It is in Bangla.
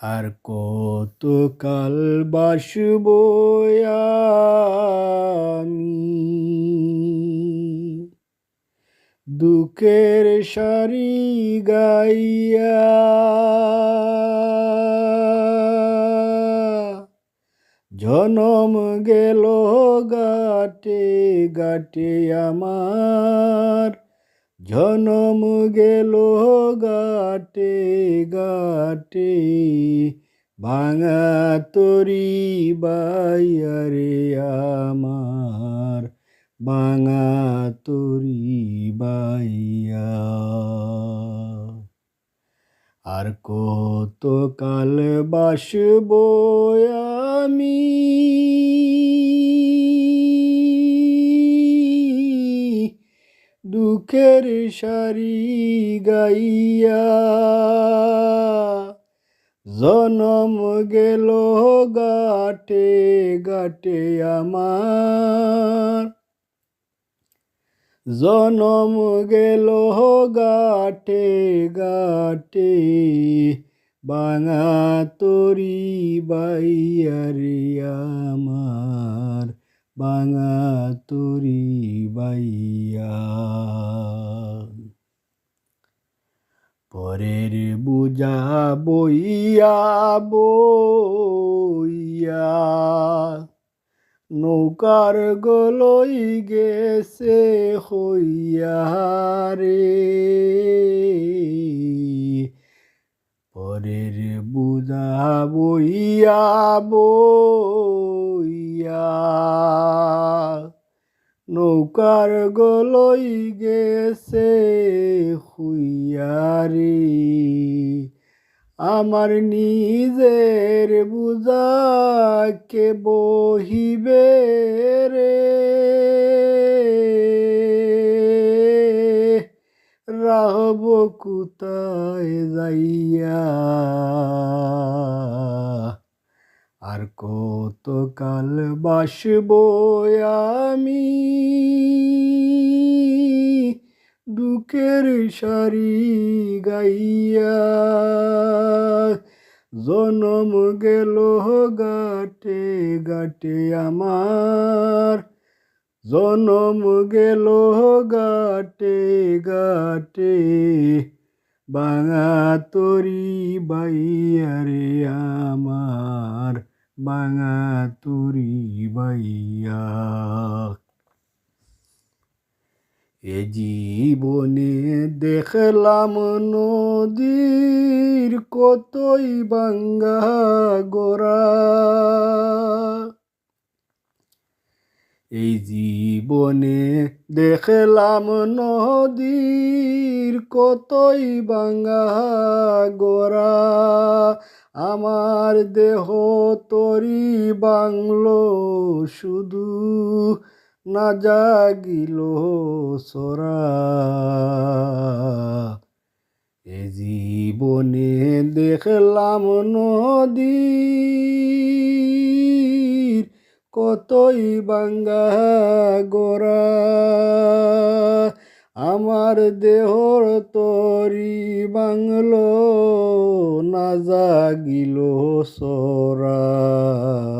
আর কত কাল বাসব দুঃখের সারি গাইয়া জনম গেল গাটে গাটে আমার। জনম গেল গাটে গাটে, ভাঙা তরি বাইয়ারে আমার, ভাঙা তরি বাইয়া আর কত কাল বাসব আমি দুঃখের সারি গাইয়া। জনম গেল গাটে গাটে আমার। জনম গেল গাটে গাটে বাঙা তরি বাইয়ারি আমার। বাঙা তরি বাইয়া। পরের বুঝা বইয়া বইয়া। নৌকার গলই গেছে হইয়া রে। পরের বুঝা বইয়া বইয়া। নৌকার গলই গেছে হুইয়ারি। আমার নিজের বুঝাকে বহিবে রে। রাহব কুতায় যাইয়া? আর কত কাল বাসব আমি? দুঃখের সারি গাইয়া জনম গেল গাটে গাটে আমার। জনম গেল গাটে গাটে বাঙা তরি বাইয়ারে আমার তরি বাইয়া এ জীবনে দেখলাম নদীর কতই বাঙ্গা গোরা এই জীবনে দেখলাম নদীর কতই বাঙ্গা গোরা আমার দেহ তরি বাংলো শুধু না জাগিল সরা। এ জীবনে দেখলাম নদীর কতই বাঙ্গা গোরা আমার দেহর তরি বাংলো না জাগিল সরা।